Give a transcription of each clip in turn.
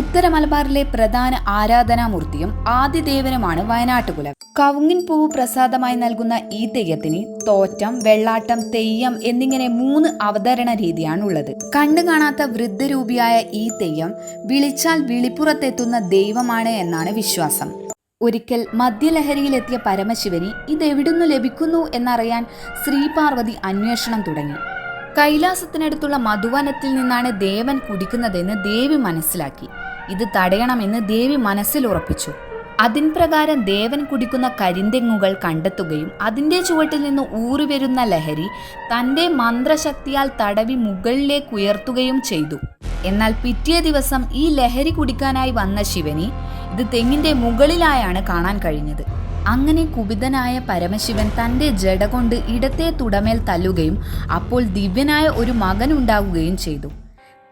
ഉത്തര മലബാറിലെ പ്രധാന ആരാധനാമൂർത്തിയും ആദിദേവനുമാണ് വയനാട്ടുകുലം. കവുങ്ങിൻ പൂവ് പ്രസാദമായി നൽകുന്ന ഈ തെയ്യത്തിന് തോറ്റം വെള്ളാട്ടം തെയ്യം എന്നിങ്ങനെ മൂന്ന് അവതരണ രീതിയാണ് ഉള്ളത് കണ്ടു കാണാത്ത വൃദ്ധരൂപിയായ ഈ തെയ്യം വിളിച്ചാൽ വിളിപ്പുറത്തെത്തുന്ന ദൈവമാണ് എന്നാണ് വിശ്വാസം. ഒരിക്കൽ മദ്യലഹരിയിലെത്തിയ പരമശിവന് ഇതെവിടുന്നു ലഭിക്കുന്നു എന്നറിയാൻ ശ്രീപാർവതി അന്വേഷണം തുടങ്ങി. കൈലാസത്തിനടുത്തുള്ള മധുവനത്തിൽ നിന്നാണ് ദേവൻ കുടിക്കുന്നതെന്ന് ദേവി മനസ്സിലാക്കി. ഇത് തടയണമെന്ന് ദേവി മനസ്സിൽ ഉറപ്പിച്ചു. അതിൻ പ്രകാരം ദേവൻ കുടിക്കുന്ന കരിന്തെങ്ങുകൾ കണ്ടെത്തുകയും അതിന്റെ ചുവട്ടിൽ നിന്ന് ഊറിവരുന്ന ലഹരി തന്റെ മന്ത്രശക്തിയാൽ തടവി മുകളിലേക്ക് ഉയർത്തുകയും ചെയ്തു. എന്നാൽ പിറ്റേ ദിവസം ഈ ലഹരി കുടിക്കാനായി വന്ന ശിവനെ ഇത് തെങ്ങിന്റെ മുകളിലായാണ് കാണാൻ കഴിഞ്ഞത്. അങ്ങനെ കുപിതനായ പരമശിവൻ തന്റെ ജട കൊണ്ട് ഇടത്തെ തുടമേൽ തല്ലുകയും അപ്പോൾ ദിവ്യനായ ഒരു മകൻ ഉണ്ടാവുകയും ചെയ്തു.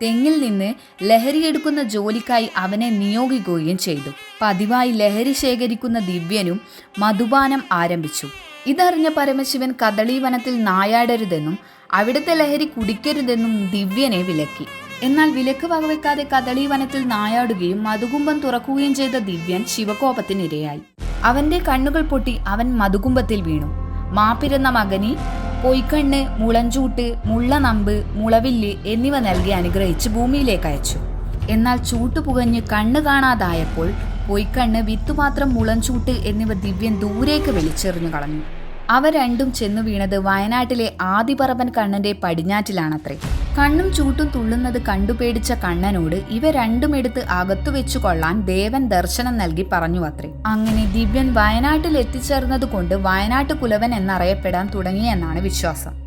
തെങ്ങിൽ നിന്ന് ലഹരിയെടുക്കുന്ന ജോലിക്കായി അവനെ നിയോഗിക്കുകയും ചെയ്തു. പതിവായി ലഹരി ശേഖരിക്കുന്ന ദിവ്യനും മധുപാനം ആരംഭിച്ചു. ഇതറിഞ്ഞ പരമശിവൻ കദളീവനത്തിൽ നായാടരുതെന്നും അവിടുത്തെ ലഹരി കുടിക്കരുതെന്നും ദിവ്യനെ വിലക്കി. എന്നാൽ വിലക്ക് വകവെക്കാതെ കദളീവനത്തിൽ നായാടുകയും മധുകുംഭം തുറക്കുകയും ചെയ്ത ദിവ്യൻ ശിവകോപത്തിനിരയായി. അവന്റെ കണ്ണുകൾ പൊട്ടി അവൻ മധുകുംഭത്തിൽ വീണു. മാപ്പിരുന്ന മകനി പൊയ്ക്കണ്ണ് മുളഞ്ചൂട്ട് മുള്ളനമ്പ് മുളവില്ല് എന്നിവ നൽകി അനുഗ്രഹിച്ച് ഭൂമിയിലേക്ക് അയച്ചു. എന്നാൽ ചൂട്ട് പുകഞ്ഞ് കണ്ണ് കാണാതായപ്പോൾ പൊയ്ക്കണ്ണ് വിത്തുമാത്രം മുളഞ്ചൂട്ട് എന്നിവ ദിവ്യൻ ദൂരേക്ക് വലിച്ചെറിഞ്ഞു കളഞ്ഞു. അവ രണ്ടും ചെന്നു വീണത് വയനാട്ടിലെ ആദിപറവൻ കണ്ണന്റെ പടിഞ്ഞാറ്റിലാണത്രേ. കണ്ണും ചൂട്ടും തുള്ളുന്നത് കണ്ടുപേടിച്ച കണ്ണനോട് ഇവ രണ്ടും എടുത്ത് അകത്തു വെച്ചു കൊള്ളാൻ ദേവൻ ദർശനം നൽകി പറഞ്ഞു അത്രേ അങ്ങനെ ദിവ്യൻ വയനാട്ടിൽ എത്തിച്ചേർന്നതുകൊണ്ട് വയനാട്ട് കുലവൻ എന്നറിയപ്പെടാൻ തുടങ്ങിയെന്നാണ് വിശ്വാസം.